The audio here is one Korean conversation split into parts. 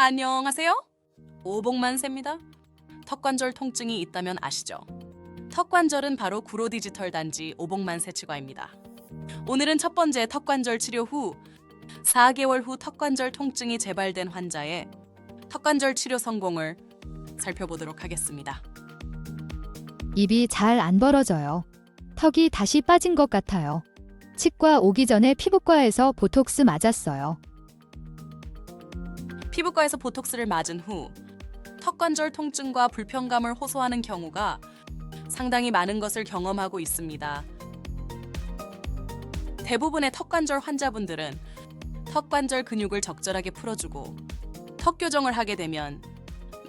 안녕하세요. 오복만세입니다. 턱관절 통증이 있다면 아시죠? 턱관절은 바로 구로 디지털 단지 오복만세 치과입니다. 오늘은 첫 번째 턱관절 치료 후 4개월 후 턱관절 통증이 재발된 환자의 턱관절 치료 성공을 살펴보도록 하겠습니다. 입이 잘 안 벌어져요. 턱이 다시 빠진 것 같아요. 치과 오기 전에 피부과에서 보톡스 맞았어요. 피부과에서 보톡스를 맞은 후 턱관절 통증과 불편감을 호소하는 경우가 상당히 많은 것을 경험하고 있습니다. 대부분의 턱관절 환자분들은 턱관절 근육을 적절하게 풀어주고 턱 교정을 하게 되면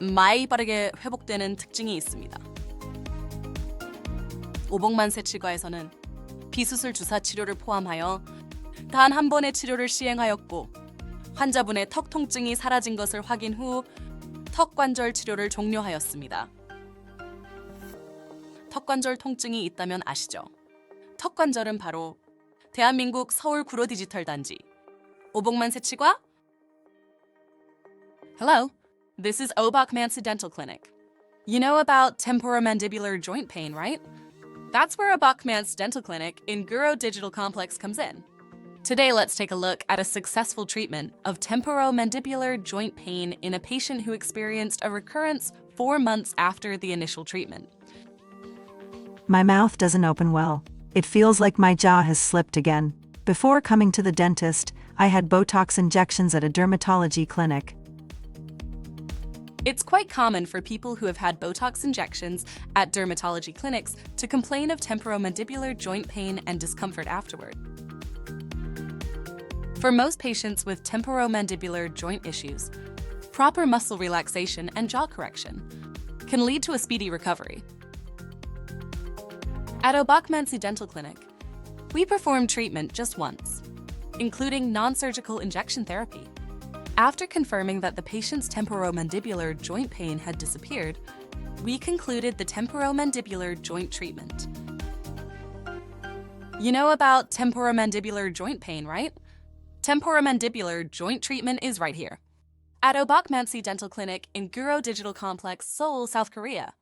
많이 빠르게 회복되는 특징이 있습니다. 오복만세 치과에서는 비수술 주사 치료를 포함하여 단 한 번의 치료를 시행하였고 환자분의 턱 통증이 사라진 것을 확인 후 턱관절 치료를 종료하였습니다. 턱관절 통증이 있다면 아시죠? 턱관절은 바로 대한민국 서울 구로 디지털 단지 오복만 세 치과 Hello, this is Obak Mansi Dental Clinic. You know about temporomandibular joint pain, right? That's where Obak Mansi Dental Clinic in Guro Digital Complex comes in. Today, let's take a look at a successful treatment of temporomandibular joint pain in a patient who experienced a recurrence four months after the initial treatment. My mouth doesn't open well. It feels like my jaw has slipped again. Before coming to the dentist, I had Botox injections at a dermatology clinic. It's quite common for people who have had Botox injections at dermatology clinics to complain of temporomandibular joint pain and discomfort afterward. For most patients with temporomandibular joint issues, proper muscle relaxation and jaw correction can lead to a speedy recovery. At Obakmansi Dental Clinic, we perform treatment just once, including non surgical injection therapy. After confirming that the patient's temporomandibular joint pain had disappeared, we concluded the temporomandibular joint treatment. You know about temporomandibular joint pain, right? Temporomandibular joint treatment is right here at Obakmansi Dental Clinic in Guro Digital Complex, Seoul, South Korea.